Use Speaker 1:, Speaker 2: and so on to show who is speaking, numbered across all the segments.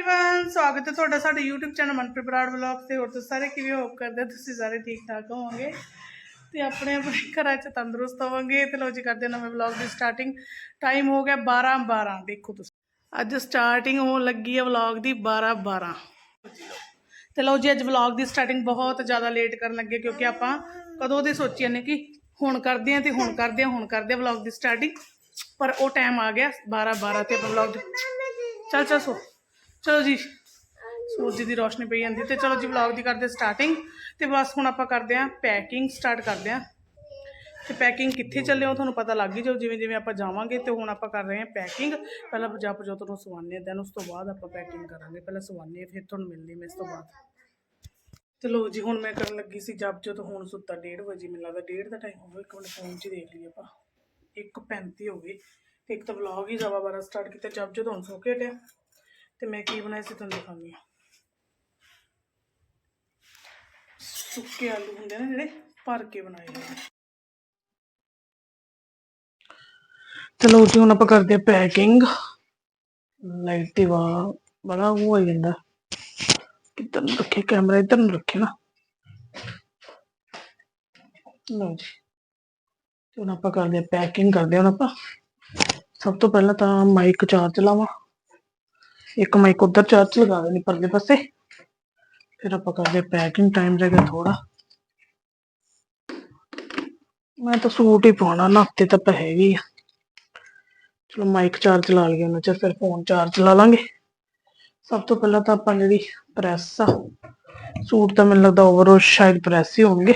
Speaker 1: Everyone स्वागत है ਤੁਹਾਡਾ ਸਾਡੇ YouTube channel Manpreet Brar vlog ਤੇ ਹੋਰ ਤੁਸੀਂ ਸਾਰੇ ਕਿਵੇਂ ਹੋਪ ਕਰਦੇ ਹੋ? ਤੁਸੀਂ ਸਾਰੇ ਠੀਕ ਠਾਕ ਹੋਵੋਗੇ ਤੇ ਆਪਣੇ ਆਪਣੇ ਘਰਾਂ 'ਚ ਤੰਦਰੁਸਤ ਹੋਵੋਗੇ ਤੇ ਲੋ ਜੀ ਕਰਦੇ ਹਾਂ ਨਵੇਂ ਵਲੌਗ ਦੀ ਸਟਾਰਟਿੰਗ ਟਾਈਮ ਹੋ ਗਿਆ 12 12 ਦੇਖੋ ਤੁਸੀਂ ਅੱਜ ਸਟਾਰਟਿੰਗ ਹੋਣ ਲੱਗੀ ਹੈ ਵਲੌਗ ਦੀ 12 12 ਤੇ ਲੋ ਜੀ ਅੱਜ ਵਲੌਗ ਦੀ ਸਟਾਰਟਿੰਗ ਬਹੁਤ ਜ਼ਿਆਦਾ ਲੇਟ ਕਰਨ ਲੱਗੇ ਕਿਉਂਕਿ ਆਪਾਂ ਕਦੋਂ ਦੇ ਸੋਚੀ ਨੇ ਕਿ ਹੁਣ ਕਰਦੇ ਹਾਂ ਤੇ ਹੁਣ ਕਰਦੇ ਹਾਂ ਹੁਣ ਕਰਦੇ ਹਾਂ ਵਲੌਗ ਦੀ ਸਟਾਰਟਿੰਗ ਪਰ ਉਹ ਟਾਈਮ ਆ ਗਿਆ 12 12 ਤੇ ਆਪਾਂ ਵਲੌਗ ਚੱਲ ਚੱਲ ਸੋ ਚਲੋ ਜੀ ਸੂਰਜ ਦੀ ਰੋਸ਼ਨੀ ਪਈ ਜਾਂਦੀ ਤੇ ਚਲੋ ਜੀ ਵਲੌਗ ਦੀ ਕਰਦੇ ਸਟਾਰਟਿੰਗ ਤੇ ਬਸ ਹੁਣ ਆਪਾਂ ਕਰਦੇ ਆਂ ਪੈਕਿੰਗ ਸਟਾਰਟ ਕਰਦੇ ਆਂ ਤੇ ਪੈਕਿੰਗ ਕਿੱਥੇ ਚੱਲੇ ਹੋ ਤੁਹਾਨੂੰ ਪਤਾ ਲੱਗ ਹੀ ਜਾਊ ਜਿਵੇਂ ਜਿਵੇਂ ਆਪਾਂ ਜਾਵਾਂਗੇ ਤੇ ਹੁਣ ਆਪਾਂ ਕਰ ਰਹੇ ਹਾਂ ਪੈਕਿੰਗ ਪਹਿਲਾਂ ਪੰਜਾਬ ਜੋਤ ਨੂੰ ਸਵਾਨੇ ਦੈਨ ਉਸ ਤੋਂ ਬਾਅਦ ਆਪਾਂ ਪੈਕਿੰਗ ਕਰਾਂਗੇ। ਪਹਿਲਾਂ ਸਵਾਨੇ ਫਿਰ ਤੁਹਾਨੂੰ ਮਿਲਦੀ ਮੈਂ ਇਸ ਤੋਂ ਬਾਅਦ। ਤੇ ਲੋ ਜੀ ਹੁਣ ਮੈਂ ਕਰਨ ਲੱਗੀ ਸੀ ਜਬ ਜੋਤ ਹੁਣ ਸੁੱਤਾ 1:30 ਵਜੇ ਮੈਨੂੰ ਲੱਗਦਾ 1:30 ਦਾ ਟਾਈਮ ਹੋਵੇ ਇੱਕ ਮਿੰਟ ਫੋਨ 'ਚ ਦੇਖ ਲਈਏ ਆਪਾਂ। 1:35 ਹੋ ਗਏ ਤੇ ਇੱਕ ਤਾਂ ਵਲੌਗ ਹੀ ਜ਼ਵਾ ਬਾਰਾ ਸਟਾਰਟ ਕੀਤਾ ਜਬ ਜੋਤ ਹੁਣ ਸੋ ਕੇ ਹਟਿਆ। ਤੇ ਮੈਂ ਕੀ ਬਣਾਇਆ ਸੀ ਤੁਹਾਨੂੰ ਦਿਖਾਉਂਦੀ ਹਾਂ। ਸੁੱਕੇ ਆਲੂ ਹੁੰਦੇ ਨੇ ਜਿਹੜੇ, ਭਰ ਕੇ ਬਣਾਏ ਨੇ। ਚਲੋ ਜੀ, ਹੁਣ ਆਪਾਂ ਕਰਦੇ ਆ ਪੈਕਿੰਗ ਲਾਈਟ ਦੀ ਵਾ ਬੜਾ ਉਹ ਹੋ ਜਾਂਦਾ। ਕਿੱਧਰ ਨੂੰ ਰੱਖੇ ਕੈਮਰਾ ਇੱਧਰ ਨੂੰ ਰੱਖੇ ਨਾ। ਲਓ ਜੀ। ਹੁਣ ਆਪਾਂ ਕਰਦੇ ਆ ਪੈਕਿੰਗ ਕਰਦੇ ਹੁਣ ਆਪਾਂ। ਸਭ ਤੋਂ ਪਹਿਲਾਂ ਤਾਂ ਮਾਈਕ ਚਾਰਜ ਲਾਵਾਂ। ਇੱਕ ਮਾਈਕ ਉਧਰ ਚਾਰਜ ਲਗਾ ਦੇਣੀ ਪਰਲੇ ਪਾਸੇ। ਫਿਰ ਆਪਾਂ ਕਰਦੇ ਪੈਕਿੰਗ ਟਾਈਮ ਰਹੇਗਾ ਥੋੜਾ ਮੈਂ ਤਾਂ ਸੂਟ ਹੀ ਪਾਉਣਾ ਨਾ ਹਫ਼ਤੇ ਤੱਕ ਹੈਗੀ ਆ। ਚਲੋ ਮਾਈਕ ਚਾਰਜ ਲਾ ਲਈਏ ਉਹਨਾਂ ਚ ਫਿਰ ਫੋਨ ਚਾਰਜ ਲਾ ਲਾਂਗੇ। ਸਭ ਤੋਂ ਪਹਿਲਾਂ ਤਾਂ ਆਪਾਂ ਜਿਹੜੀ ਪ੍ਰੈਸ ਆ, ਸੂਟ ਤਾਂ ਮੈਨੂੰ ਲੱਗਦਾ ਓਵਰਆਲ ਸ਼ਾਇਦ ਪ੍ਰੈਸ ਹੀ ਹੋਣਗੇ।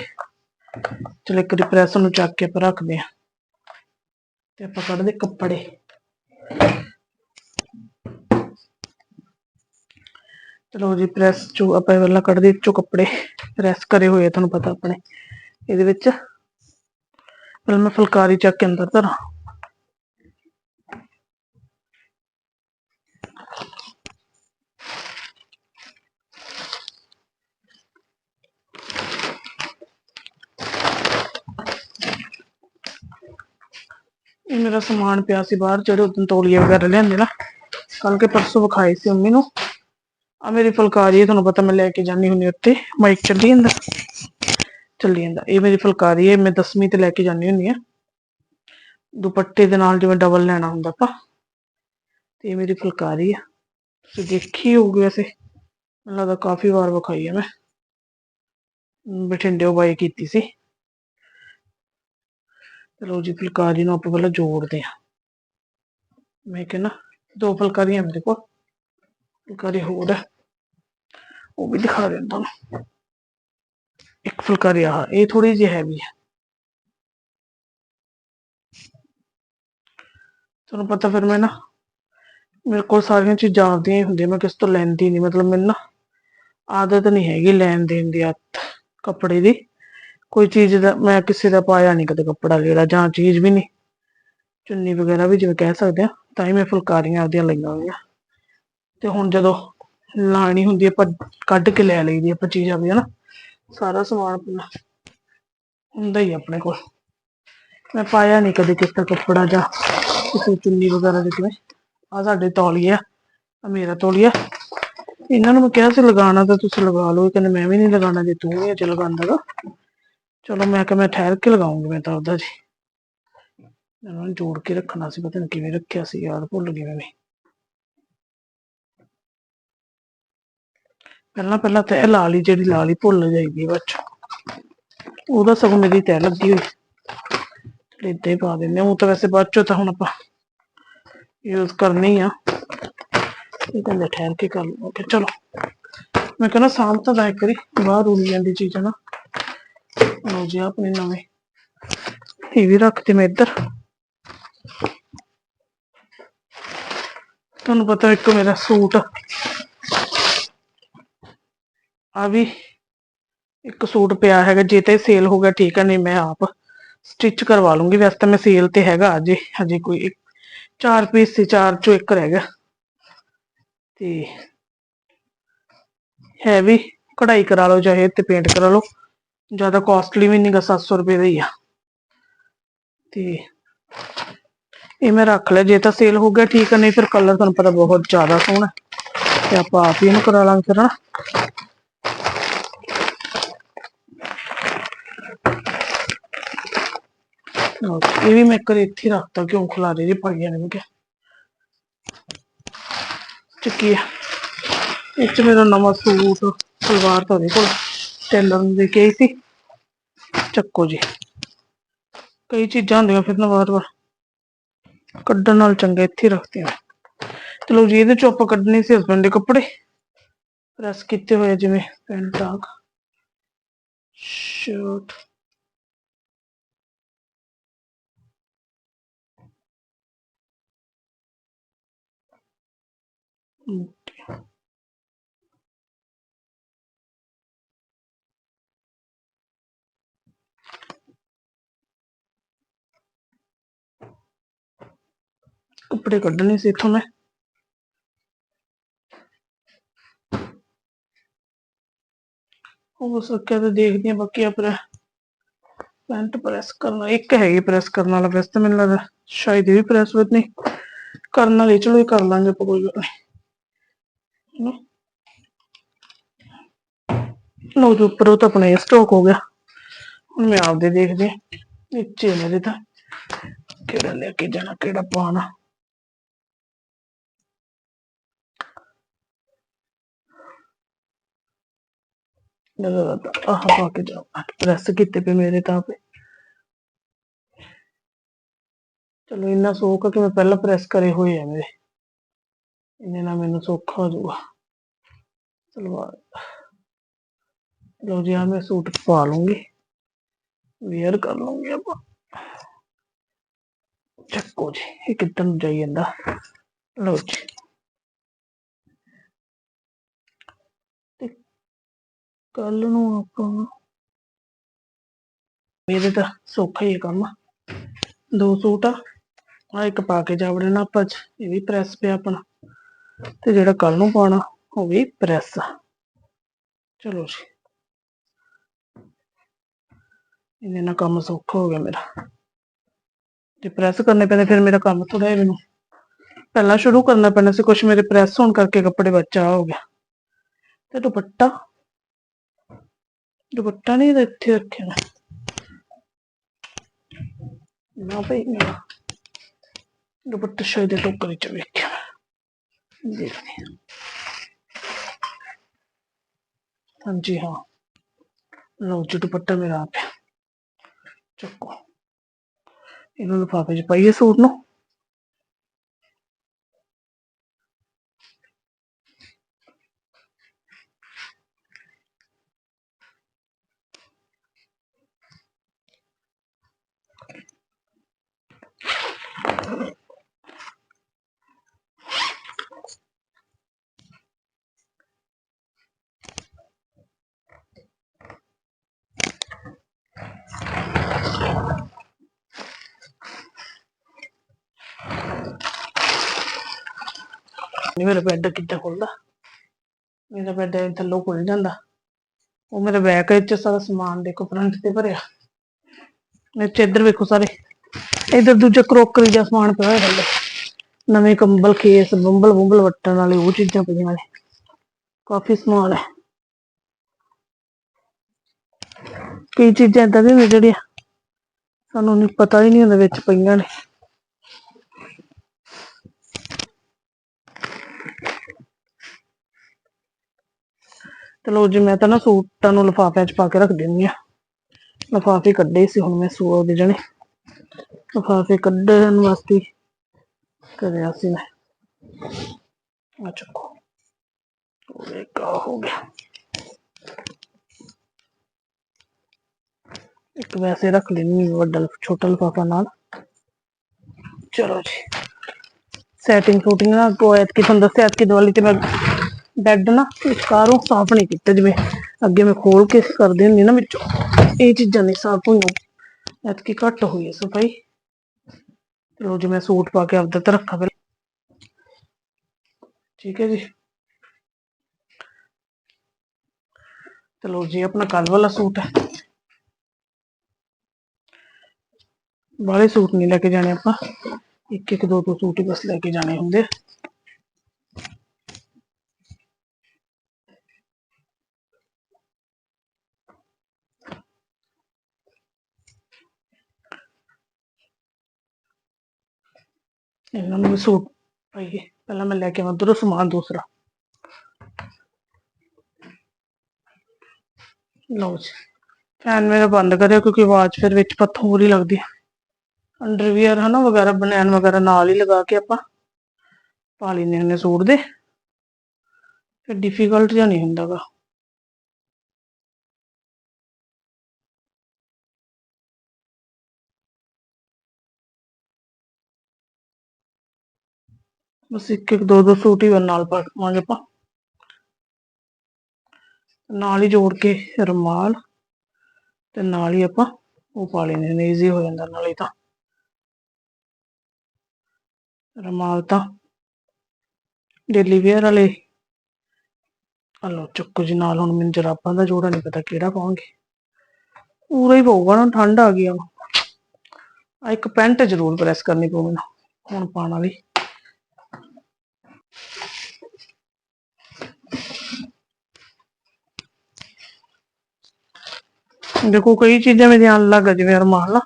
Speaker 1: ਚਲੋ ਇੱਕ ਵਾਰੀ ਪ੍ਰੈਸ ਨੂੰ ਚੱਕ ਕੇ ਆਪਾਂ ਰੱਖਦੇ ਆ ਤੇ ਆਪਾਂ ਕੱਢਦੇ ਕੱਪੜੇ। ਚਲੋ ਜੀ ਪ੍ਰੈਸ ਚੋਂ ਆਪਾਂ ਪਹਿਲਾਂ ਕੱਢਦੇ ਚੋ ਕੱਪੜੇ ਪ੍ਰੈਸ ਕਰੇ ਹੋਏ ਤੁਹਾਨੂੰ ਪਤਾ ਆਪਣੇ। ਇਹਦੇ ਵਿੱਚ ਪਹਿਲਾਂ ਮੈਂ ਫੁਲਕਾਰੀ ਚੱਕ ਕੇ ਅੰਦਰ ਧਰਾਂ। ਇਹ ਮੇਰਾ ਸਮਾਨ ਪਿਆ ਸੀ ਬਾਹਰ, ਜਿਹੜੇ ਉਦੋਂ ਤੋਲੀਏ ਵਗੈਰਾ ਲਿਆਂਦੇ ਨਾ ਕੱਲ ਕੇ ਪਰਸੋਂ ਵਿਖਾਏ ਸੀ ਮੰਮੀ ਨੂੰ। ਆ ਮੇਰੀ ਫੁਲਕਾਰੀ ਹੈ ਤੁਹਾਨੂੰ ਪਤਾ ਮੈਂ ਲੈ ਕੇ ਜਾਨੀ ਹੁੰਦੀ ਉੱਤੇ ਮਾਈਕ ਚੱਲੀ ਜਾਂਦਾ। ਚੱਲੀ ਜਾਂਦਾ। ਇਹ ਮੇਰੀ ਫੁਲਕਾਰੀ ਹੈ ਮੈਂ 10ਵੀਂ ਤੇ ਲੈ ਕੇ ਜਾਨੀ ਹੁੰਦੀ ਆ। ਦੁਪੱਟੇ ਦੇ ਨਾਲ ਜਿਵੇਂ ਡਬਲ ਲੈਣਾ ਹੁੰਦਾ ਆਪਾਂ, ਤੇ ਇਹ ਮੇਰੀ ਫੁਲਕਾਰੀ ਆ। ਤੁਸੀਂ ਦੇਖੀ ਹੋਊਗੀ ਵੈਸੇ, ਮੈਨੂੰ ਲੱਗਦਾ ਕਾਫੀ ਵਾਰ ਵਿਖਾਈ ਹੈ ਮੈਂ। ਬਠਿੰਡੇ ਬਾਈ ਕੀਤੀ ਸੀ। ਚਲੋ ਜੀ, ਫੁਲਕਾਰੀ ਨੂੰ ਆਪਾਂ ਪਹਿਲਾਂ ਜੋੜਦੇ ਆ ਮੈਂ ਕਹਿੰਦਾ, ਦੋ ਫੁਲਕਾਰੀਆਂ ਮੇਰੇ ਕੋਲ। ਫੁਲਕਾਰੀ ਹੋਰ ਹੈ ਉਹ ਵੀ ਦਿਖਾ ਦਿੰਦਾ ਤੁਹਾਨੂੰ। ਇੱਕ ਫੁਲਕਾਰੀ ਆ ਇਹ ਥੋੜੀ ਜਿਹੀ ਹੈਵੀ ਹੈ। ਤੁਹਾਨੂੰ ਪਤਾ ਫਿਰ ਮੈਂ ਨਾ, ਮੇਰੇ ਕੋਲ ਸਾਰੀਆਂ ਚੀਜ਼ਾਂ ਆਪਦੀਆਂ ਹੀ ਹੁੰਦੀਆਂ, ਮੈਂ ਕਿਸ ਤੋਂ ਲੈਂਦੀ ਨਹੀਂ। ਮਤਲਬ ਮੈਨੂੰ ਨਾ ਆਦਤ ਨਹੀਂ ਹੈਗੀ ਲੈਣ ਦੇਣ ਦੀ ਆਦਤ ਕੱਪੜੇ ਦੀ। ਕੋਈ ਚੀਜ਼ ਦਾ, ਮੈਂ ਕਿਸੇ ਦਾ ਪਾਇਆ ਨਹੀਂ ਕਦੇ ਕੱਪੜਾ ਲੀੜਾ ਜਾਂ ਚੀਜ਼ ਵੀ ਨਹੀਂ। ਚੁੰਨੀ ਵਗੈਰਾ ਵੀ ਜਿਵੇਂ ਕਹਿ ਸਕਦੇ ਆ ਤਾਂ ਹੀ ਮੈਂ ਫੁਲਕਾਰੀਆਂ ਆਪਦੀਆਂ ਲਈਆਂ ਹੋਈਆਂ। ਤੇ ਹੁਣ ਜਦੋਂ ਲਾਣੀ ਹੁੰਦੀ ਆਪਾਂ ਕੱਢ ਕੇ ਲੈ ਲਈਦੀ ਆਪਾਂ ਚੀਜ਼ ਆਪਦੀ ਹਨਾ? ਸਾਰਾ ਸਮਾਨ ਆਪਣਾ ਹੁੰਦਾ ਹੀ ਆਪਣੇ ਕੋਲ। ਮੈਂ ਪਾਇਆ ਨਹੀਂ ਕਦੇ ਕਿਸੇ ਕੱਪੜਾ ਜਾਂ ਕਿਸੇ ਚੁੰਨੀ ਵਗੈਰਾ ਦੇ ਕਿਵੇਂ ਆ ਸਾਡੇ ਤੌਲੀਏ ਆ, ਆਹ ਮੇਰਾ ਤੌਲੀਆ। ਇਹਨਾਂ ਨੂੰ ਮੈਂ ਕਿਹਾ ਸੀ ਲਗਾਉਣਾ ਤਾਂ ਤੁਸੀਂ ਲਗਾ ਲਓ ਕਹਿੰਦੇ ਮੈਂ ਵੀ ਨਹੀਂ ਲਗਾਉਣਾ ਜੇ ਤੂੰ ਨਹੀਂ ਅੱਜ ਲਗਾਉਂਦਾ ਗਾ ਚਲੋ ਮੈਂ ਕਿਹਾ ਮੈਂ ਠਹਿਰ ਕੇ ਲਗਾਉਂਗੀ ਮੈਂ ਤਾਂ ਆਪਦਾ ਜੀ। ਇਹਨਾਂ ਨੂੰ ਜੋੜ ਕੇ ਰੱਖਣਾ ਸੀ, ਪਤਾ ਨਹੀਂ ਕਿਵੇਂ ਰੱਖਿਆ ਸੀ ਯਾਰ ਭੁੱਲ ਗਈ ਮੈਂ ਵੀ ਪਹਿਲਾਂ ਪਹਿਲਾਂ ਤੈਅ ਲਾ ਲਈ ਜਿਹੜੀ ਲਾ ਲਈ ਭੁੱਲ ਜਾਈਦੀ ਹੈ ਬਾਅਦ ਉਹਦਾ ਸਗੋਂ ਮੇਰੀ ਤੈਅ ਲੱਗੀ ਹੋਈ। ਚਲੋ ਏਦਾਂ ਹੀ ਪਾ ਦਿੰਦੇ ਉਹ ਤਾਂ ਵੈਸੇ ਬਾਅਦ ਚੋਂ ਤਾਂ ਹੁਣ ਆਪਾਂ ਯੂਜ਼ ਕਰਨੀ ਆ। ਇਹ ਕਹਿੰਦੇ ਠਹਿਰ ਕੇ ਕਰ ਲਵਾਂਗੇ। ਚਲੋ। ਮੈਂ ਕਹਿੰਦਾ ਸਾਂਭ ਤਾਂ ਦਾ ਇੱਕ ਵਾਰੀ। ਬਾਹਰ ਉੜੀ ਜਾਂਦੀ ਚੀਜ਼ ਨਾ। ਲੋ ਜੀ ਆਪਣੇ ਨਵੇਂ। ਇਹ ਵੀ ਰੱਖਤੇ ਮੈਂ ਇੱਧਰ। ਤੁਹਾਨੂੰ ਪਤਾ ਇੱਕ ਮੇਰਾ ਸੂਟ ਆ ਵੀ ਇੱਕ ਸੂਟ ਪਿਆ ਹੈਗਾ, ਜੇ ਤੇ ਸੇਲ ਹੋ ਗਿਆ, ਠੀਕ ਹੈ, ਨਹੀਂ ਮੈਂ ਆਪ ਸਟਿਚ ਕਰਵਾ ਲੂੰਗੀ। ਵੈਸੇ ਤਾਂ ਮੈਂ ਸੇਲ ਤੇ ਹੈਗਾ ਅਜੇ, ਹਜੇ ਕੋਈ ਇੱਕ, ਚਾਰ ਪੀਸ ਸੀ, ਚਾਰ ਚੋਂ ਇੱਕ ਰਹਿ ਗਿਆ। ਤੇ ਹੈ ਵੀ, ਕਢਾਈ ਕਰਾ ਲਓ, ਚਾਹੇ ਤੇ ਪੇਂਟ ਕਰਾ ਲਓ, ਜ਼ਿਆਦਾ ਕਾਸਟਲੀ ਵੀ ਨਹੀਂਗਾ 700 ਰੁਪਏ ਦਾ ਹੀ ਆ। ਤੇ ਇਹ ਮੈਂ ਰੱਖ ਲਿਆ, ਜੇ ਤਾਂ ਸੇਲ ਹੋ ਗਿਆ, ਠੀਕ ਹੈ, ਨਹੀਂ ਫਿਰ ਕਲਰ ਤੁਹਾਨੂੰ ਪਤਾ ਬਹੁਤ ਜ਼ਿਆਦਾ ਸੋਹਣਾ ਤੇ ਆਪਾਂ ਆਪ ਹੀ ਇਹਨੂੰ ਕਰਾ ਲਾਂਗੇ ਫਿਰ ਨਾ ਲਓ ਜੀ, ਇਹ ਵੀ ਮੈਂ ਘਰੇ ਇੱਥੇ ਰੱਖਤਾ, ਕਿਉਂ ਖਿਲਾਰੇ ਜੇ ਪਾਈਆਂ ਨੇ ਮੈਂ ਚੱਕੀ ਆ। ਇਹ ਚ ਮੇਰਾ ਨਵਾਂ ਸੂਟ, ਸਲਵਾਰ ਤਾਂ ਉਹਦੇ ਕੋਲ, ਟੇਲਰ ਨੂੰ ਦੇ ਕੇ ਆਈ ਸੀ। ਚੱਕੋ ਜੀ। ਕਈ ਚੀਜ਼ਾਂ ਹੁੰਦੀਆਂ ਫਿਰ ਨਾ ਵਾਰ ਵਾਰ। ਕੱਢਣ ਨਾਲ ਚੰਗਾ ਇੱਥੇ ਹੀ ਰੱਖਦੇ ਆ ਚਲੋ ਜੀ, ਇਹਦੇ ਚੋਂ ਆਪਾਂ ਕੱਢਣੇ ਸੀ ਹਸਬੰਡ ਦੇ ਕੱਪੜੇ। ਪ੍ਰੈਸ ਕੀਤੇ ਹੋਏ ਜਿਵੇਂ ਪੈਂਟ, ਟਾਕ, ਸ਼ਰਟ। ਕੱਪੜੇ ਕੱਢਣੇ ਸੀ ਇੱਥੋਂ ਮੈਂ। ਹੋ ਸਕਿਆ ਤਾਂ ਦੇਖਦੇ ਹਾਂ ਬਾਕੀ ਆਪਣਾ ਪੈਂਟ ਪ੍ਰੈਸ ਕਰਨਾ ਇੱਕ ਹੈਗੀ ਪ੍ਰੈਸ ਕਰਨ ਵਾਲਾ ਵੈਸੇ ਤਾਂ ਮੈਨੂੰ ਲੱਗਦਾ ਸ਼ਾਇਦ ਇਹ ਵੀ ਪ੍ਰੈਸ ਵਿੱਚ ਨਹੀਂ। ਕਰਨ ਵਾਲੀ, ਚਲੋ ਇਹ ਕਰ ਲਾਂਗੇ ਆਪਾਂ ਕੋਈ ਗੱਲ ਨਹੀਂ। ਹਨਾ। ਲਓ ਜੀ ਤਾਂ ਆਪਣਾ ਇਹ ਸਟਾਕ ਹੋ ਗਿਆ। ਹੁਣ ਮੈਂ ਆਪਦੇ ਦੇਖਦੇ ਨੀਚੇ ਮੇਰੇ ਤਾਂ ਕਿਹੜਾ ਲੈ ਕੇ ਜਾਣਾ, ਕਿਹੜਾ ਪਾਣਾ ਲਗਾ ਤਾਂ ਆਹ ਪਾ ਕੇ ਜਾਣਾ ਪ੍ਰੈਸ ਕੀਤੇ ਪਏ ਮੇਰੇ ਤਾਂ ਆਪੇ। ਚਲੋ ਇੰਨਾ ਸੌਖ ਆ ਕਿ ਮੈਂ ਪਹਿਲਾਂ ਪ੍ਰੈਸ ਕਰੇ ਹੋਏ ਆ ਮੇਰੇ। ਇੰਨੇ ਨਾਲ ਮੈਨੂੰ ਸੌਖਾ ਹੋ ਜਾਊਗਾ। ਸਲਵਾਰ। ਲਓ ਜੀ ਆ ਮੈਂ ਸੂਟ ਪਾ ਲੂੰਗੀ ਵੇਅਰ ਕਰ ਲੂੰਗੀ ਆਪਾਂ। ਚੱਕੋ ਜੀ, ਇਹ ਕਿੱਧਰ ਜਾਈ ਜਾਂਦਾ। ਲਓ ਜੀ। ਤੇ ਕੱਲ ਨੂੰ ਆਪਾਂ ਮੇਰੇ ਤਾਂ ਸੌਖਾ ਹੀ ਹੈ ਕੰਮ। ਦੋ ਸੂਟ ਆ। ਆ ਇੱਕ ਪਾ ਕੇ ਜਾਵੜੇ ਨਾ ਆਪਾਂ ਚ, ਇਹ ਵੀ ਪ੍ਰੈਸ ਪਿਆ ਆਪਣਾ। ਤੇ ਜਿਹੜਾ ਕੱਲ ਨੂੰ ਪਾਉਣਾ, ਉਹ ਵੀ ਪ੍ਰੈਸ ਆ। ਚਲੋ ਜੀ। ਇਹਦੇ ਨਾਲ ਕੰਮ ਸੌਖਾ ਹੋ ਗਿਆ ਮੇਰਾ। ਜੇ ਪ੍ਰੈਸ ਕਰਨੇ ਪੈਂਦੇ, ਫਿਰ ਮੇਰਾ ਕੰਮ ਥੋੜਾ ਜਿਹਾ ਮੈਨੂੰ ਪਹਿਲਾਂ ਸ਼ੁਰੂ ਕਰਨਾ ਪੈਣਾ ਸੀ ਕੁਝ ਮੇਰੇ ਪ੍ਰੈਸ ਹੋਣ ਕਰਕੇ ਕੱਪੜੇ ਬਚਾ ਹੋ ਗਿਆ। ਤੇ ਦੁਪੱਟਾ? ਦੁਪੱਟਾ ਨਹੀਂ ਇੱਥੇ ਰੱਖਿਆ ਨਾ ਭਈ ਦੁਪੱਟਾ ਸ਼ਾਇਦ ਇਹ ਟੋਕਰੀ ਚ ਵੇਖਿਆ ਮੈਂ। ਦੇਖਦੇ ਹਾਂ ਹਾਂਜੀ ਹਾਂ। ਲਓ ਜੀ, ਦੁਪੱਟਾ ਮੇਰਾ ਆ ਪਿਆ ਚੱਕੋ। ਇਹਨੂੰ ਲਿਫਾਫੇ 'ਚ ਪਾਈਏ ਸੂਟ ਨੂੰ? ਨਹੀਂ, ਮੇਰਾ ਬੈੱਡ ਕਿੱਦਾਂ ਖੁੱਲਦਾ? ਮੇਰਾ ਬੈੱਡ ਐਂ ਥੱਲੋਂ ਖੁੱਲ ਜਾਂਦਾ। ਉਹ ਮੇਰਾ ਬੈਗ ਵਿੱਚ ਸਾਰਾ ਸਮਾਨ ਦੇਖੋ ਫਰੰਟ ਤੇ ਭਰਿਆ। ਵਿੱਚ ਇੱਧਰ ਵੇਖੋ ਸਾਰੇ। ਇੱਧਰ ਦੂਜਾ ਕਰੋਕਰੀ ਦਾ ਸਮਾਨ ਪਿਆ ਹੋਇਆ ਥੱਲੇ। ਨਵੇਂ ਕੰਬਲ ਖੇਸ ਬੰਬਲ ਬੰਬਲ ਵੱਟਣ ਵਾਲੇ, ਉਹ ਚੀਜ਼ਾਂ ਪਈਆਂ ਨੇ। ਕਾਫੀ ਸਮਾਨ ਹੈ। ਕਈ ਚੀਜ਼ਾਂ ਏਦਾਂ ਦੀਆਂ ਨੇ ਜਿਹੜੀਆਂ ਸਾਨੂੰ ਨਹੀਂ ਪਤਾ ਹੀ ਨਹੀਂ ਹੁੰਦਾ ਵਿੱਚ ਪਈਆਂ ਨੇ। ਚਲੋ ਜੀ ਮੈਂ ਤਾਂ ਨਾ ਸੂਟਾਂ ਨੂੰ ਲਿਫਾਫਿਆਂ 'ਚ ਪਾ ਕੇ ਰੱਖ ਦਿੰਦੀ ਆ। ਲਿਫਾਫੇ ਕੱਢੇ ਸੀ ਹੁਣ ਮੈਂ ਸੂਟ ਦੇ ਜਣੇ। ਲਿਫਾਫੇ ਕੱਢਣ ਵਾਸਤੇ ਕਰਿਆ ਸੀ ਮੈਂ। ਆ ਚੱਕੋ। ਹੋ ਗਿਆ ਇੱਕ ਹੋ ਗਿਆ। ਇੱਕ ਵੈਸੇ ਰੱਖ ਲੈਣੀ ਵੱਡਾ ਛੋਟਾ ਲਿਫਾਫਾ ਨਾਲ। ਚਲੋ ਜੀ। ਸੈਟਿੰਗ ਸ਼ੂਟਿੰਗ ਨਾਲ ਕੋ ਐਤ ਕੀ ਤੁਹਾਨੂੰ ਦੱਸਿਆ ਐਤ ਕੀ ਦੀਵਾਲੀ ਤੇ ਮੈਂ ਬੈੱਡ ਨਾ ਵਿਚਕਾਰੋਂ ਸਾਫ਼ ਨਹੀਂ ਕੀਤਾ ਜਿਵੇਂ ਅੱਗੇ ਮੈਂ ਖੋਲ ਕੇ ਕਰਦੀ ਹੁੰਦੀ ਨਾ ਵਿੱਚੋਂ। ਇਹ ਚੀਜ਼ਾਂ ਨਹੀਂ ਸਾਫ਼ ਹੋਈਆਂ। ਐਤ ਕੀ ਘੱਟ ਹੋਈ ਹੈ ਸਫ਼ਾਈ। ਚਲੋ ਜੀ, ਮੈਂ ਸੂਟ ਪਾ ਕੇ ਆਪਦਾ ਤੇ ਰੱਖਾਂ ਫਿਰ ਠੀਕ ਹੈ ਜੀ। ਚਲੋ ਜੀ, ਆਪਣਾ ਕੱਲ ਵਾਲਾ ਸੂਟ ਹੈ। ਬਾਹਲੇ ਸੂਟ ਨਹੀਂ ਲੈ ਕੇ ਜਾਣੇ ਆਪਾਂ। ਇੱਕ ਇੱਕ ਦੋ ਦੋ ਸੂਟ ਹੀ ਬਸ ਲੈ ਕੇ ਜਾਣੇ ਹੁੰਦੇ ਆ। ਇਹਨਾਂ ਨੂੰ ਵੀ ਸੂਟ ਪਾਈਏ। ਪਹਿਲਾਂ ਮੈਂ ਲੈ ਕੇ ਆਵਾਂ ਉਧਰੋਂ ਸਮਾਨ ਦੂਸਰਾ। ਲਓ ਜੀ। ਫੈਨ ਮੇਰਾ ਬੰਦ ਕਰਿਓ ਕਿਉਂਕਿ ਆਵਾਜ਼ ਫਿਰ ਵਿੱਚ ਪੱਥੋਂ ਹੀ ਲੱਗਦੀ ਹੈ। ਅੰਡਰਵੀਅਰ ਹਨਾ ਵਗੈਰਾ, ਬਨੈਣ ਵਗੈਰਾ ਨਾਲ ਹੀ ਲਗਾ ਕੇ ਆਪਾਂ ਪਾ ਲੈਂਦੇ ਹੁੰਦੇ ਸੂਟ ਦੇ। ਫਿਰ ਡਿਫਿਕਲਟ ਜਿਹਾ ਨਹੀਂ ਹੁੰਦਾਗਾ। ਬਸ ਇੱਕ ਇੱਕ ਦੋ ਦੋ ਸੂਟ ਹੀ ਨਾਲ ਪਾਵਾਂਗੇ ਆਪਾਂ। ਨਾਲ ਹੀ ਜੋੜ ਕੇ ਰੁਮਾਲ ਤੇ ਨਾਲ ਹੀ ਆਪਾਂ ਉਹ ਪਾ ਲੈਂਦੇ ਨੇ ਈਜ਼ੀ ਹੋ ਜਾਂਦਾ ਨਾਲੇ ਤਾਂ। ਰੁਮਾਲ ਤਾਂ ਡੇਲੀ ਵੇਅਰ ਵਾਲੇ। ਹਲੋ ਚੁੱਕੋ ਜੀ ਨਾਲ ਹੁਣ ਮੈਨੂੰ ਜਰਾਬਾਂ ਦਾ ਜੋੜਾ ਨਹੀਂ ਪਤਾ ਕਿਹੜਾ ਪਾਵਾਂਗੇ। ਪੂਰਾ ਹੀ ਪਊਗਾ ਨਾ, ਠੰਡ ਆ ਗਈ ਆ। ਆ ਇੱਕ ਪੈਂਟ ਜ਼ਰੂਰ ਪ੍ਰੈਸ ਕਰਨੀ ਪਊ ਮੈਨੂੰ ਹੁਣ ਪਾਉਣ ਵਾਲੀ। ਦੇਖੋ ਕਈ ਚੀਜ਼ਾਂ ਮੇਰੇ ਅਲੱਗ ਆ ਜਿਵੇਂ ਰੁਮਾਲ ਨਾ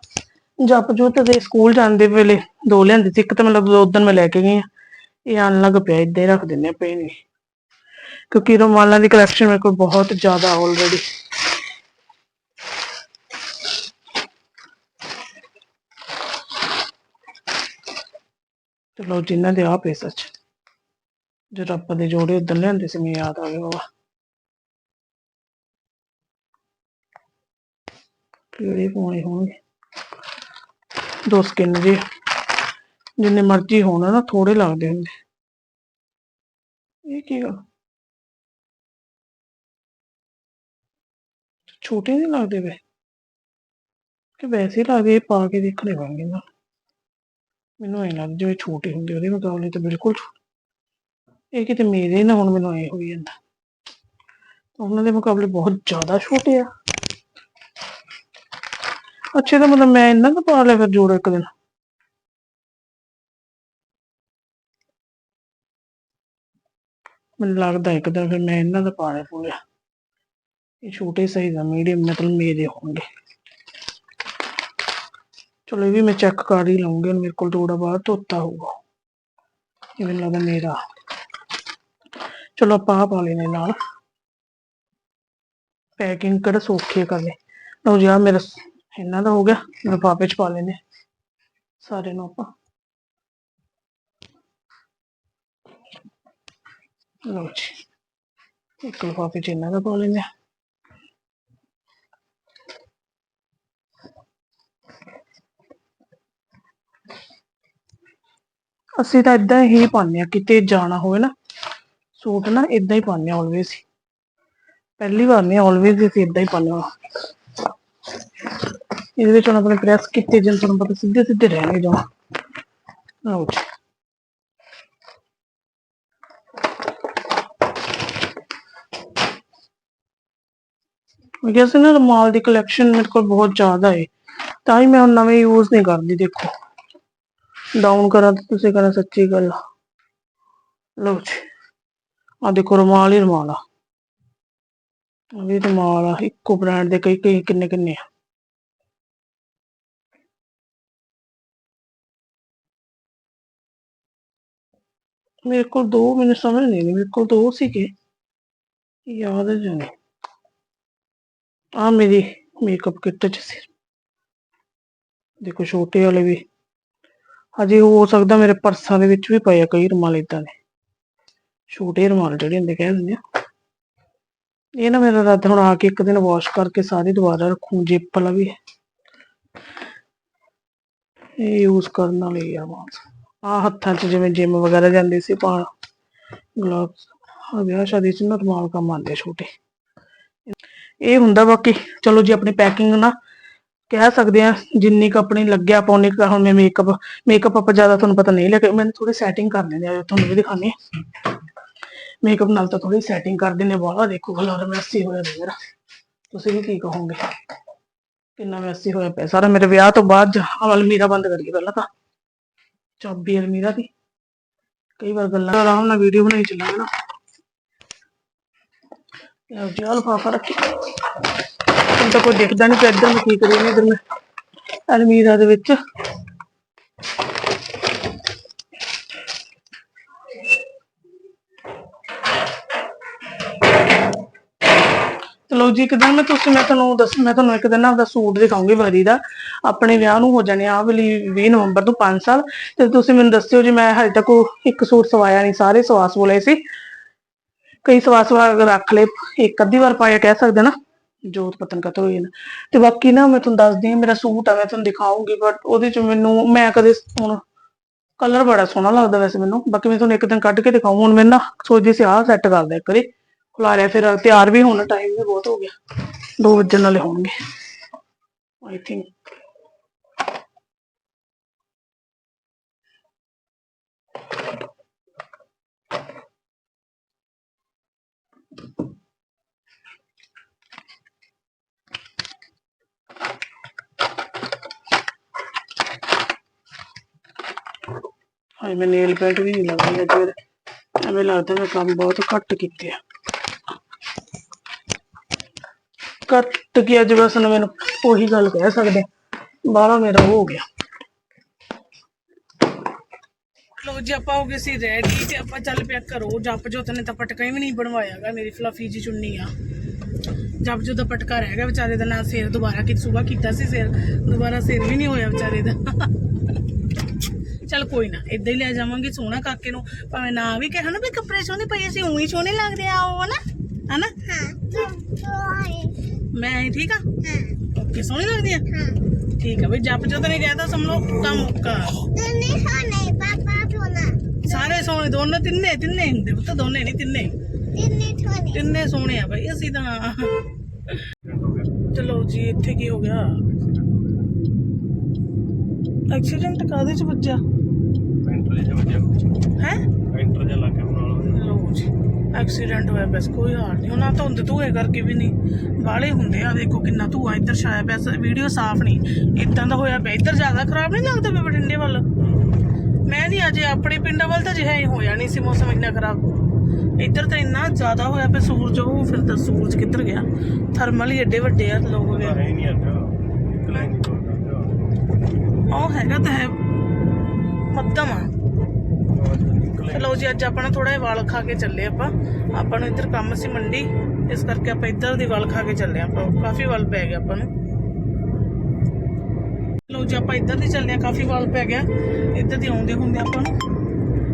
Speaker 1: ਜਪ ਜੋਤ ਦੇ ਸਕੂਲ ਜਾਂਦੇ ਵੇਲੇ ਦੋ ਲਿਆਂਦੇ ਸੀ, ਇੱਕ ਤਾਂ ਮਤਲਬ ਉਦੋਂ ਮੈਂ ਲੈ ਕੇ ਗਈ ਆ ਇਹ ਆਣ ਲੱਗ ਪਿਆ, ਇੱਦਾਂ ਹੀ ਰੱਖ ਦਿੰਦੇ ਆ ਪਏ ਨਹੀਂ। ਕਿਉਂਕਿ ਰੁਮਾਲਾਂ ਦੀ ਕਲੈਕਸ਼ਨ ਮੇਰੇ ਕੋਲ ਬਹੁਤ ਜ਼ਿਆਦਾ ਆਲਰੇਡੀ ਚਲੋ ਜਿਨ੍ਹਾਂ ਦੇ ਆ ਪਏ ਸੱਚ ਜਦੋਂ ਰੱਬ ਦੇ ਜੋੜੇ ਉਦੋਂ ਲਿਆਂਦੇ ਸੀ, ਮੈਨੂੰ ਯਾਦ ਆ ਗਿਆ ਬਾਬਾ। ਕਿਹੜੇ ਪਾਉਣੇ ਹੋਣਗੇ? ਦੋ ਸਕਿਨ ਦੇ ਜਿੰਨੇ ਮਰਜ਼ੀ ਹੋਣ ਨਾ ਥੋੜੇ ਲੱਗਦੇ ਹੁੰਦੇ। ਇਹ ਕੀ ਗੱਲ? ਛੋਟੇ ਨਹੀਂ ਲੱਗਦੇ ਵੇ ਕਿ ਵੈਸੇ ਲੱਗਦੇ ਪਾ ਕੇ ਦੇਖਣੇ ਵਾਂਗੇ ਨਾ। ਮੈਨੂੰ ਐ ਲੱਗ ਜਿਵੇਂ ਛੋਟੇ ਹੁੰਦੇ ਉਹਦੇ ਮੁਕਾਬਲੇ ਤਾਂ ਬਿਲਕੁਲ ਇਹ ਕਿਤੇ ਮੇਰੇ ਨਾ ਹੁਣ ਮੈਨੂੰ ਇਹ ਹੋਈ ਜਾਂਦਾ। ਉਹਨਾਂ ਦੇ ਮੁਕਾਬਲੇ ਬਹੁਤ ਜ਼ਿਆਦਾ ਛੋਟੇ ਆ। ਅੱਛਾ ਤਾਂ ਮਤਲਬ ਮੈਂ ਇਹਨਾਂ ਦਾ ਪਾ ਲਿਆ ਫਿਰ ਜੋੜ ਇੱਕ ਦਿਨ। ਮੈਨੂੰ ਲੱਗਦਾ ਇੱਕ ਦਿਨ ਫਿਰ ਮੈਂ ਇਹਨਾਂ ਦਾ ਪਾ ਲਿਆ ਪੂਰਾ। ਇਹ ਛੋਟੇ ਸਾਈਜ਼ ਆ ਮੀਡੀਅਮ ਮਤਲਬ ਮੇਰੇ ਹੋਣਗੇ। ਚਲੋ ਇਹ ਵੀ ਮੈਂ ਚੈੱਕ ਕਰ ਹੀ ਲਵਾਂਗੀ ਮੇਰੇ ਕੋਲ ਜੋੜਾ ਬਾਹਰ ਧੋਤਾ ਹੋਊਗਾ। ਇਹ ਮੈਨੂੰ ਲੱਗਦਾ ਮੇਰਾ। ਚਲੋ ਆਪਾਂ ਪਾ ਲੈਨੇ ਨਾਲ। ਪੈਕਿੰਗ ਕਰ ਸੌਖੀ ਕਰਨੀ। ਲਓ ਜੀ, ਆਹ ਮੇਰਾ ਇਹਨਾਂ ਦਾ ਹੋ ਗਿਆ ਲਿਫਾਫੇ ਚ ਪਾ ਲੈਨੇ ਸਾਰੇ ਨੂੰ ਆਪਾਂ। ਲਓ ਜੀ, ਇੱਕ ਲਿਫਾਫੇ ਚ ਇਹਨਾਂ ਦਾ ਪਾ ਲੈਨੇ ਅਸੀਂ ਤਾਂ ਇਦਾਂ ਹੀ ਪਾਉਂਦੇ ਆ ਕਿਤੇ ਜਾਣਾ ਹੋਵੇ ਨਾ, ਸੂਟ ਨਾ ਇਦਾਂ ਹੀ ਪਾਉਂਦੇ ਆ ਆਲਵੇਸ ਪਹਿਲੀ ਵਾਰ ਨਹੀਂ ਆਲਵੇਸ ਅਸੀਂ ਇਦਾਂ ਹੀ ਪਾਉਂਦੇ ਆ ਇਹਦੇ ਵਿੱਚ ਹੁਣ ਆਪਣੇ ਪ੍ਰੈਸ ਕੀਤੇ ਜਿੰਨ ਤੁਹਾਨੂੰ ਪਤਾ ਸਿੱਧੇ ਸਿੱਧੇ ਰਹਿਣਗੇ ਜਮਾ। ਲਓ ਮੈਂ ਕਿਹਾ ਸੀ ਨਾ ਰੁਮਾਲ ਦੀ ਕਲੈਕਸ਼ਨ ਮੇਰੇ ਕੋਲ ਬਹੁਤ ਜ਼ਿਆਦਾ ਹੈ ਤਾਂ ਹੀ ਮੈਂ ਹੁਣ ਨਵੇਂ ਯੂਜ਼ ਨਹੀਂ ਕਰਦੀ, ਦੇਖੋ। ਡਾਊਨ ਕਰਾਂ ਤਾਂ ਤੁਸੀਂ ਕਹਿੰਦਾ ਸੱਚੀ ਗੱਲ। ਆ ਲਓ ਜੀ। ਆ ਦੇਖੋ, ਰੁਮਾਲ ਹੀ ਰੁਮਾਲ ਆ। ਵੀ ਰੁਮਾਲ ਆ, ਇੱਕੋ ਬ੍ਰਾਂਡ ਦੇ ਕਈ ਕਈ ਕਿੰਨੇ ਕਿੰਨੇ ਆ। ਮੇਰੇ ਕੋਲ ਦੋ, ਮੈਨੂੰ ਸਮਝ ਨਹੀਂ ਆਈ, ਮੇਰੇ ਕੋਲ ਦੋ ਸੀਗੇ। ਯਾਦ ਹੈ ਆ ਮੇਰੀ ਮੇਕਅਪ ਕਿੱਟ ਚ ਸੀ। ਦੇਖੋ ਛੋਟੇ ਵਾਲੇ ਵੀ। ਹਜੇ ਹੋ ਸਕਦਾ ਮੇਰੇ ਪਰਸਾਂ ਦੇ ਵਿੱਚ ਵੀ ਪਏ ਆ ਕਈ ਰੁਮਾਲ ਇਦਾਂ ਦੇ। ਛੋਟੇ ਰੁਮਾਲ ਜਿਹੜੇ ਹੁੰਦੇ ਕਹਿ ਦਿੰਦੇ ਆ। ਇਹ ਨਾ ਮੇਰਾ ਰੱਦ ਹੁਣ ਆ ਕੇ ਇੱਕ ਦਿਨ ਵਾਸ਼ ਕਰਕੇ ਸਾਰੇ ਦੁਬਾਰਾ ਰੱਖੂ, ਜਿਪ ਵਾਲਾ ਵੀ। ਇਹ ਯੂਜ਼ ਕਰਨ ਵਾਲੇ ਆ ਮਾਸ ਆ ਹੱਥਾਂ 'ਚ ਜਿਵੇਂ ਜਿਮ ਵਗੈਰਾ ਜਾਂਦੇ ਸੀ ਪਾਣ ਗਲਵਸ ਆ ਵਿਆਹ ਸ਼ਾਦੀ 'ਚ ਨਾ ਰੁਮਾਲ ਕੰਮ ਆਉਂਦੇ ਆ ਛੋਟੇ। ਇਹ ਹੁੰਦਾ ਬਾਕੀ, ਚਲੋ ਜੀ ਆਪਣੀ ਪੈਕਿੰਗ ਨਾ ਕਹਿ ਸਕਦੇ ਆ ਜਿੰਨੀ ਕੁ ਆਪਣੀ ਲੱਗਿਆ ਪੌਣੀ ਕੁ ਹੁਣ ਮੈਂ ਮੇਕਅਪ ਮੇਕਅਪ ਆਪਾਂ ਜ਼ਿਆਦਾ ਤੁਹਾਨੂੰ ਪਤਾ ਨਹੀਂ ਲੈ ਕੇ ਮੈਨੂੰ ਥੋੜੀ ਸੈਟਿੰਗ ਕਰ ਲੈਂਦੇ ਆ, ਤੁਹਾਨੂੰ ਵੀ ਦਿਖਾਣੇ ਮੇਕਅਪ ਨਾਲ ਤਾਂ ਥੋੜੀ ਸੈਟਿੰਗ ਕਰ ਦਿੰਦੇ ਬਾਹਲਾ ਦੇਖੋ ਕਲਰ ਮੈਸੀ ਹੋਇਆ ਪਿਆ ਮੇਰਾ। ਤੁਸੀਂ ਵੀ ਕੀ ਕਹੋਗੇ? ਕਿੰਨਾ ਮੈਸੀ ਹੋਇਆ ਪਿਆ, ਸਾਰਾ ਮੇਰੇ ਵਿਆਹ ਤੋਂ ਬਾਅਦ, ਆਹ ਅਲਮੀਰਾ ਬੰਦ ਕਰੀਏ ਪਹਿਲਾਂ ਤਾਂ। ਚਾਬੀ ਅਲਮੀਰਾ ਦੀ ਕਈ ਵਾਰ ਗੱਲਾਂ ਆਰਾਮ ਨਾਲ ਵੀਡੀਓ ਬਣਾਈ ਚੱਲਾਂਗੇ ਨਾ। ਲਓ ਜੀ, ਆਹ ਲਿਫਾਫਾ ਰੱਖੀ। ਹੁਣ ਤਾਂ ਕੋਈ ਦੇਖਦਾ ਨਹੀਂ ਪਿਆ ਇੱਧਰ ਮੈਂ ਕੀ ਕਰੀ ਨਹੀਂ ਇੱਧਰ ਮੈਂ ਅਲਮੀਰਾ ਦੇ ਵਿੱਚ। ਲਓ ਜੀ, ਇੱਕ ਦਿਨ ਮੈਂ ਤੁਸੀਂ, ਮੈਂ ਤੁਹਾਨੂੰ ਦੱਸ, ਮੈਂ ਤੁਹਾਨੂੰ ਇੱਕ ਦਿਨ ਆਪਦਾ ਸੂਟ ਦਿਖਾਉਂਗੀ ਵਰੀ ਦਾ। ਆਪਣੇ ਵਿਆਹ ਨੂੰ ਹੋ ਜਾਣੇ ਆ ਵਾਲੀ 20 ਨਵੰਬਰ ਤੋਂ 5 ਸਾਲ। ਤੇ ਤੁਸੀਂ ਮੈਨੂੰ ਦੱਸਿਓ ਜੀ, ਮੈਂ ਹਜੇ ਤੱਕ ਇੱਕ ਸੂਟ ਸਵਾਇਆ ਨਹੀਂ, ਸਾਰੇ ਸਵਾਸ ਬੋਲੇ ਸੀ। ਕਈ ਸਵਾਸ ਰੱਖ ਲਏ, ਇੱਕ ਅੱਧੀ ਵਾਰ ਪਾਇਆ, ਕਹਿ ਸਕਦੇ ਨਾ, ਜੋਤ ਪਤਨ ਕਤਰ ਹੋਈ ਨਾ। ਤੇ ਬਾਕੀ ਨਾ, ਮੈਂ ਤੁਹਾਨੂੰ ਦੱਸਦੀ ਹਾਂ, ਮੇਰਾ ਸੂਟ ਆ, ਮੈਂ ਤੁਹਾਨੂੰ ਦਿਖਾਉਂਗੀ ਬਟ ਉਹਦੇ ਚ ਮੈਨੂੰ, ਮੈਂ ਕਦੇ ਹੁਣ ਕਲਰ ਬੜਾ ਸੋਹਣਾ ਲੱਗਦਾ ਵੈਸੇ ਮੈਨੂੰ। ਬਾਕੀ ਮੈਂ ਤੁਹਾਨੂੰ ਇੱਕ ਦਿਨ ਕੱਢ ਕੇ ਦਿਖਾਉਂ ਹੁਣ ਮੈਂ ਨਾ ਸੋਚਦੀ ਸੀ, ਆਹ ਸੈੱਟ ਕਰਦਾ ਇੱਕ ਵਾਰੀ। ਖੁਲਾ ਲਿਆ ਫਿਰ ਤਿਆਰ ਵੀ ਹੋਣਾ ਟਾਈਮ ਵੀ ਬਹੁਤ ਹੋ ਗਿਆ। 2 ਵਜੇ ਨਾਲੇ ਹੋਣਗੇ। ਆਈ ਥਿੰਕ ਹਾਏ ਮੈਂ ਨੇਲ ਪੈਂਟ ਵੀ ਨਹੀਂ ਲਾਉਂਦੀ ਅੱਜ। ਫਿਰ ਐਵੇਂ ਲੱਗਦਾ ਮੈਂ ਕੰਮ ਬਹੁਤ ਘੱਟ ਕੀਤੇ ਆ। ਘੱਟ ਕੀ ਅੱਜ ਬਸ ਨਾ ਮੈਨੂੰ ਉਹੀ ਗੱਲ ਕਹਿ ਸਕਦੇ ਬਾਹਲਾ ਮੇਰਾ ਹੋ ਗਿਆ। ਲੋ ਜੀ ਆਪਾਂ ਹੋ ਗਏ ਸੀ ਰੈਡੀ ਤੇ ਆਪਾਂ ਚੱਲ ਪਿਆ ਘਰੋਂ। ਜੱਪ ਜੋਤ ਨੇ ਤਾਂ ਪਟਕਾ ਹੀ ਵੀ ਨਹੀਂ ਬਣਵਾਇਆਗਾ ਮੇਰੀ ਫਲਫੀ ਜੀ ਚੁੰਨੀ ਆ। ਜੱਪ ਜੋਤ ਦਾ ਪਟਕਾ ਰਹਿ ਗਿਆ ਵਿਚਾਰੇ ਦਾ ਨਾਲ ਸਿਰ ਦੁਬਾਰਾ ਕਿ ਸਵੇਰ ਕੀਤਾ ਸੀ ਸਿਰ। ਦੁਬਾਰਾ ਸਿਰ ਵੀ ਨਹੀਂ ਹੋਇਆ ਵਿਚਾਰੇ ਦਾ। ਚੱਲ ਕੋਈ ਨਾ ਇਦਾਂ ਹੀ ਲੈ ਜਾਵਾਂਗੇ ਸੋਹਣਾ ਕਾਕੇ ਨੂੰ। ਭਾਵੇਂ ਨਾ ਵੀ ਕਹਿਣ ਨਾ ਵੀ ਕੱਪੜੇ ਸੋਹਣੇ ਪਏ ਸੀ ਉਹੀ ਸੋਹਣੇ ਲੱਗਦੇ ਆ ਉਹ ਹਨਾ? ਹਨਾ? ਮੈਂ ਹੀ ਠੀਕ ਆ? ਓਕੇ ਸੋਹਣੀ ਲੱਗਦੀ ਆ? ਠੀਕ ਆ ਬਈ ਜੱਪ ਜੋਤ ਨੇ ਕਹਿਤਾ ਸਮਝੋ ਕੰਮ ਮੁੱਕਾ ਸਾਰੇ ਸੋਹਣੇ ਦੋਨੋਂ ਤਿੰਨੇ ਤਿੰਨੇ ਹੁੰਦੇ ਪੁੱਤ ਦੋਨੇ ਨਹੀਂ ਤਿੰਨੇ। ਤਿੰਨੇ ਸੋਹਣੇ। ਆ ਬਈ ਅਸੀਂ ਤਾਂ ਚਲੋ ਜੀ ਇੱਥੇ ਕੀ ਹੋ ਗਿਆ? ਐਕਸੀਡੈਂਟ ਕਾਹਦੇ ਚ ਵੱਜਾ
Speaker 2: ਪੈਂਟਰ ਜਿਹਾ ਵੱਜਿਆ।
Speaker 1: ਹੈ?
Speaker 2: ਪੈਂਟਰ ਜਿਹਾ ਲੱਗ ਗਿਆ ਨਾਲ
Speaker 1: ਲੋ ਜੀ। ਐਕਸੀਡੈਂਟ ਹੋਇਆ ਬਸ ਕੋਈ ਹਾਲ ਨਹੀਂ। ਉਹਨਾਂ ਧੁੰਦ ਧੂਏ ਕਰਕੇ ਵੀ ਨਹੀਂ ਬਾਲੇ ਹੁੰਦੇ ਆ ਦੇਖੋ ਕਿੰਨਾ ਧੂਆ ਇੱਧਰ ਛਾਇਆ ਪਿਆ ਵੀਡੀਓ ਸਾਫ਼ ਨਹੀਂ। ਇਦਾਂ ਦਾ ਹੋਇਆ ਪਿਆ ਇੱਧਰ ਜ਼ਿਆਦਾ ਖਰਾਬ ਨਹੀਂ ਲੱਗਦਾ ਪਿਆ ਬਠਿੰਡੇ ਵੱਲ? ਮੈਂ ਨਹੀਂ ਅਜੇ ਆਪਣੇ ਪਿੰਡਾਂ ਵੱਲ ਤਾਂ ਜਿਹਾ ਹੀ ਹੋਇਆ ਨਹੀਂ ਸੀ ਮੌਸਮ ਇੰਨਾ ਖਰਾਬ। ਇੱਧਰ ਤਾਂ ਇੰਨਾ ਜ਼ਿਆਦਾ ਹੋਇਆ ਪਿਆ ਸੂਰਜ ਉਹ ਫਿਰ ਤਾਂ ਸੂਰਜ ਕਿੱਧਰ ਗਿਆ? ਥਰਮਲ ਹੀ ਏਡੇ ਵੱਡੇ ਆ ਲੋਕ
Speaker 2: ਤੋੜਦਾ
Speaker 1: ਉਹ ਹੈਗਾ ਤਾਂ ਹੈ ਮੱਧਮ ਆ। ਤੇ ਲਓ ਜੀ ਅੱਜ ਆਪਾਂ ਨਾ ਥੋੜਾ ਜਿਹਾ ਵਾਲ ਖਾ ਕੇ ਚੱਲੇ ਆਪਾਂ। ਆਪਾਂ ਨੂੰ ਇੱਧਰ ਕੰਮ ਸੀ ਮੰਡੀ ਇਸ ਕਰਕੇ ਆਪਾਂ ਇੱਧਰ ਦੀ ਵਾਲ ਖਾ ਕੇ ਚੱਲੇ ਆਪਾਂ ਕਾਫੀ ਵਾਲ ਪੈ ਗਿਆ ਆਪਾਂ ਨੂੰ। ਲਓ ਜੀ ਆਪਾਂ ਇੱਧਰ ਦੀ ਚੱਲੇ ਆ ਕਾਫੀ ਵਾਲ ਪੈ ਗਿਆ। ਇੱਧਰ ਦੀ ਆਉਂਦੇ ਹੁੰਦੇ ਆਪਾਂ ਨੂੰ।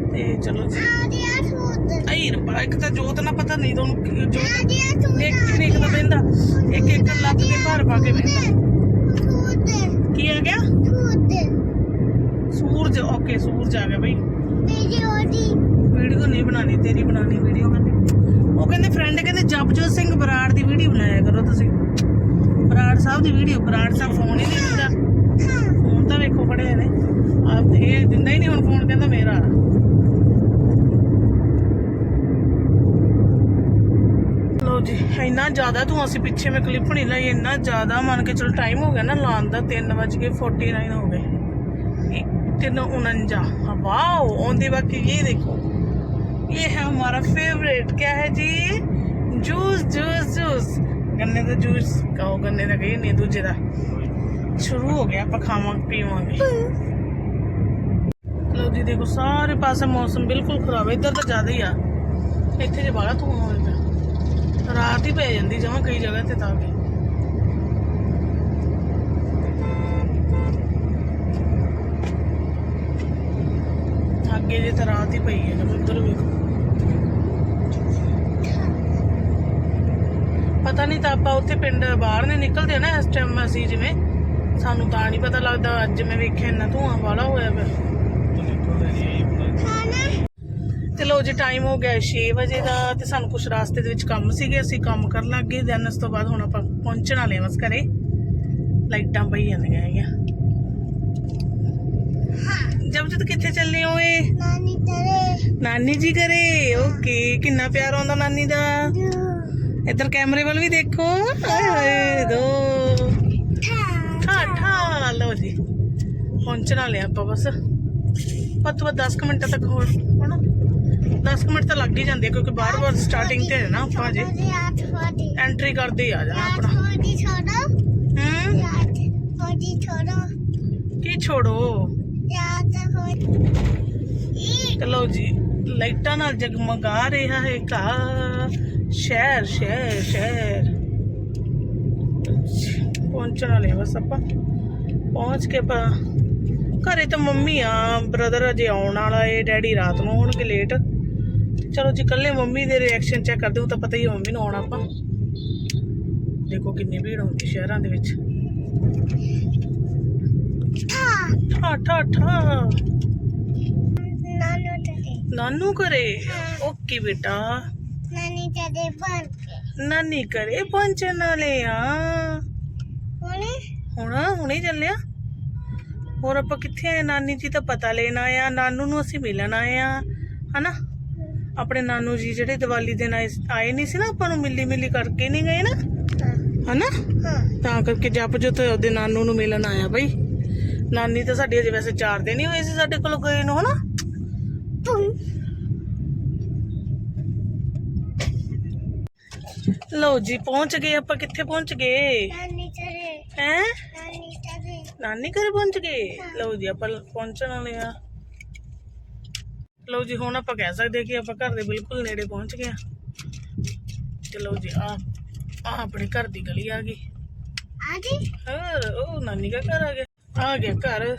Speaker 1: ਤੇ ਚਲੋ ਜੀ। ਆਈ ਰੱਬਾ ਇੱਕ ਤਾਂ ਜੋਤ ਨਾ ਪਤਾ ਨਹੀਂ ਤੁਹਾਨੂੰ ਕੀ- ਜੋਤ ਇੱਕ ਨਹੀਂ ਇੱਕ ਤਾਂ ਬਹਿੰਦਾ। ਇੱਕ ਇੱਕ ਲੱਤ ਤੇ ਭਾਰ ਪਾ ਕੇ ਬਹਿੰਦਾ। ਕੀ ਆ ਗਿਆ? ਸੂਰਜ ਓਕੇ ਸੂਰਜ ਆ ਗਿਆ ਬਈ। ਵੀਡੀਓ ਨਹੀਂ ਬਣਾਣੀ ਤੇਰੀ ਬਣਾਣੀ ਵੀਡੀਓ ਕਹਿੰਦੇ। ਉਹ ਕਹਿੰਦੇ ਫਰੈਂਡ ਕਹਿੰਦੇ, ਜਪਜੋਤ ਸਿੰਘ ਬਰਾੜ ਦੀ ਵੀਡੀਓ ਬਣਾਇਆ ਕਰੋ ਤੁਸੀਂ। ਬਰਾੜ ਸਾਹਿਬ ਦੀ ਵੀਡੀਓ, ਬਰਾੜ ਸਾਹਿਬ ਫੋਨ ਹੀ ਨਹੀਂ ਦਿੰਦਾ। ਫੋਨ ਤਾਂ ਵੇਖੋ ਖੜੇ ਨੇ। ਆਪ ਇਹ ਦਿੰਦਾ ਹੀ ਨਹੀਂ ਹੁਣ ਫੋਨ ਕਹਿੰਦਾ ਮੇਰਾ। ਲੋ ਜੀ, ਇੰਨਾ ਜ਼ਿਆਦਾ ਤੂੰ ਅਸੀਂ ਪਿੱਛੇ ਮੈਂ ਕਲਿੱਪ ਨਹੀਂ ਲਈ, ਇੰਨਾ ਜ਼ਿਆਦਾ ਮੰਨ ਕੇ ਚਲ ਟਾਈਮ ਹੋ ਗਿਆ ਨਾ ਲਾਉਣ ਦਾ 3:49 ਹੋ ਗਏ। 3:49 वाओ ओंदी बाकी ये देखो ये है हमारा फेवरेट क्या है जी जूस जूस जूस गन्ने ਦਾ ਜੂਸ ਕਹੋ ਗੰਨੇ ਦਾ ਕਹੀ ਨਹੀਂ ਦੂਜੇ ਦਾ ਸ਼ੁਰੂ ਹੋ ਗਿਆ ਆਪਾਂ ਖਾਵਾਂ ਪੀਵਾਂਗੇ ਲਓ ਜੀ ਦੇਖੋ ਸਾਰੇ ਪਾਸੇ ਮੌਸਮ ਬਿਲਕੁਲ ਖਰਾਬ ਹੈ ਇੱਧਰ ਤਾਂ ਜ਼ਿਆਦਾ ਹੀ ਆ ਇੱਥੇ ਜੇ ਬਾਹਲਾ ਧੂਆਂ ਹੋਇਆ ਪਿਆ ਰਾਤ ਹੀ ਪੈ ਜਾਂਦੀ ਜਮਾਂ ਕਈ ਜਗ੍ਹਾ ਤੇ ਤਾਂ ਵੀ ਅੱਗੇ ਜੇ ਤਾਂ ਰਾਤ ਹੀ ਪਈ ਹੈ ਜਦੋਂ ਉੱਧਰ ਵੇਖੋ। ਪਤਾ ਨਹੀਂ ਤਾਂ ਆਪਾਂ ਉੱਥੇ ਪਿੰਡ ਬਾਹਰ ਨੇ ਨਿਕਲਦੇ ਨਾ ਇਸ ਟਾਈਮ ਅਸੀਂ ਜਿਵੇਂ। ਸਾਨੂੰ ਤਾਂ ਨਹੀਂ ਪਤਾ ਲੱਗਦਾ, ਅੱਜ ਮੈਂ ਵੇਖਿਆ ਇੰਨਾ ਧੂਆਂ ਵਾਲਾ ਹੋਇਆ ਪਿਆ। ਤੇ ਲੋ ਜੀ ਟਾਈਮ ਹੋ ਗਿਆ 6 ਵਜੇ ਦਾ ਤੇ ਸਾਨੂੰ ਕੁਝ ਰਾਸਤੇ ਦੇ ਵਿੱਚ ਕੰਮ ਸੀਗੇ, ਅਸੀਂ ਕੰਮ ਕਰਨ ਲੱਗ ਗਏ। ਦੈਨ ਉਸ ਤੋਂ ਬਾਅਦ ਹੁਣ ਆਪਾਂ ਪਹੁੰਚਣ ਵਾਲੇ ਹਾਂ ਬਸ ਘਰੇ। ਲਾਈਟਾਂ ਪਈ ਜਾਂਦੀਆਂ ਹੈਗੀਆਂ। ਜਦ ਕਿੱਥੇ ਚੱਲੇ ਓਏ ਨਾਨੀ ਜੀ ਘਰੇ ਓਕੇ। ਕਿੰਨਾ ਪਿਆਰ ਆਉਂਦਾ ਨਾਨੀ ਦਾ। ਇੱਧਰ ਕੈਮਰੇ ਵੱਲ ਵੀ ਦੇਖੋ। ਹਾਏ ਹਾਏ ਦੋ। ਠਾ ਠਾ ਲਓ ਜੀ। ਪਹੁੰਚਣ ਵਾਲੇ ਆਪਾਂ ਬਸ। ਵੱਧ ਤੋਂ ਵੱਧ 10 ਕੁ ਮਿੰਟ ਤੱਕ ਹੋਰ ਹਨਾ? 10 ਕੁ ਮਿੰਟ ਤਾਂ ਲੱਗ ਹੀ ਜਾਂਦੇ ਕਿਉਂਕਿ ਬਾਰ ਬਾਰ ਸਟਾਰਟਿੰਗ ਤੇ ਹੈ ਨਾ ਆਪਾਂ ਜੇ। ਐਂਟਰੀ ਕਰਦੇ ਹੀ ਆ ਜਾਣਾ ਆਪਣਾ। ਹੂੰ? ਕੀ ਛੋੜੋ? ਚਲੋ ਜੀ, ਲਾਈਟਾਂ ਨਾਲ ਜਗਮਗਾ ਰਿਹਾ ਹੈ ਘਰ ਸ਼ਹਿਰ ਸ਼ਹਿਰ ਸ਼ਹਿਰ। ਪਹੁੰਚਣ ਵਾਲੇ ਬਸ ਆਪਾਂ। ਪਹੁੰਚ ਕੇ ਆਪਾਂ ਘਰੇ ਤਾਂ ਮੰਮੀ ਆ ਬ੍ਰਦਰ ਅਜੇ ਆਉਣ ਵਾਲਾ ਏ, ਡੈਡੀ ਰਾਤ ਨੂੰ ਹੋਣਗੇ ਲੇਟ ਚਲੋ ਜੀ ਕੱਲੇ ਮੰਮੀ ਦੇ ਰਿਐਕਸ਼ਨ ਚੈੱਕ ਕਰਦੇ ਹੋ ਤਾਂ ਪਤਾ ਹੀ ਮੰਮੀ ਨੂੰ ਆਉਣਾ ਆਪਾਂ। ਦੇਖੋ ਕਿੰਨੀ ਭੀੜ ਹੁੰਦੀ ਸ਼ਹਿਰਾਂ ਦੇ ਵਿੱਚ। ਠਾ ਠਾ ਠਾ।
Speaker 3: ਨਾਨੂ
Speaker 1: ਘਰੇ? ਓਕੇ ਬੇਟਾ।
Speaker 3: ਨਾਨੀ ਤੇਰੇ ਬਣ
Speaker 1: ਨਾਨੀ ਘਰੇ ਪਹੁੰਚਣ ਵਾਲੇ ਆ।
Speaker 3: ਹੁਣੇ?
Speaker 1: ਹੁਣ ਹੁਣੇ ਚੱਲਿਆ? ਹੋਰ ਆਪਾਂ ਕਿੱਥੇ ਆਏ? ਨਾਨੀ ਜੀ ਤਾਂ ਪਤਾ ਲੈਣ ਆਏ ਆ। ਨਾਨੂ ਨੂੰ ਅਸੀਂ ਮਿਲਣ ਆਏ ਆ ਹਨਾ? ਆਪਣੇ ਨਾਨੂ ਜੀ ਜਿਹੜੇ ਦੀਵਾਲੀ ਦਿਨ ਆਏ ਆਏ ਨਹੀਂ ਸੀ ਨਾ ਆਪਾਂ ਨੂੰ ਮਿਲੀ ਮਿਲੀ ਕਰਕੇ ਨਹੀਂ ਗਏ ਨਾ? ਹਨਾ? ਤਾਂ ਕਰਕੇ ਜਪ ਜੋ ਤੇ ਉਹਦੇ ਨਾਨੂ ਨੂੰ ਮਿਲਣ ਆਇਆ ਬਈ। ਨਾਨੀ ਤਾਂ ਸਾਡੀ ਅਜੇ ਵੈਸੇ 4 ਦਿਨ ਹੀ ਹੋਏ ਸੀ ਸਾਡੇ ਕੋਲ ਗਏ ਨੂੰ ਹਨਾ? ਲਓ ਜੀ ਪਹੁੰਚ ਗਏ ਆਪਾਂ ਕਿੱਥੇ ਪਹੁੰਚ ਗਏ?
Speaker 3: ਨਾਨੀ ਤੇਰੇ
Speaker 1: ਹੈ?
Speaker 3: ਨਾਨੀ ਤੇਰੇ
Speaker 1: ਨਾਨੀ ਘਰ ਪਹੁੰਚ ਗਏ? ਲਓ ਜੀ ਆਪਾਂ ਪਹੁੰਚਣ ਵਾਲੇ ਆ। ਲਓ ਜੀ ਹੁਣ ਆਪਾਂ ਕਹਿ ਸਕਦੇ ਕਿ ਆਪਾਂ ਘਰ ਦੇ ਬਿਲਕੁਲ ਨੇੜੇ ਪਹੁੰਚ ਗਏ ਆ ਚਲੋ ਜੀ ਆ ਆ ਆਪਣੇ ਘਰ ਦੀ ਗਲੀ ਆ ਗਈ।
Speaker 3: ਆਜੀ
Speaker 1: ਹੋਰ ਉਹ ਨਾਨੀ ਦਾ ਘਰ ਆ ਗਿਆ। ਆ ਗਿਆ ਘਰ।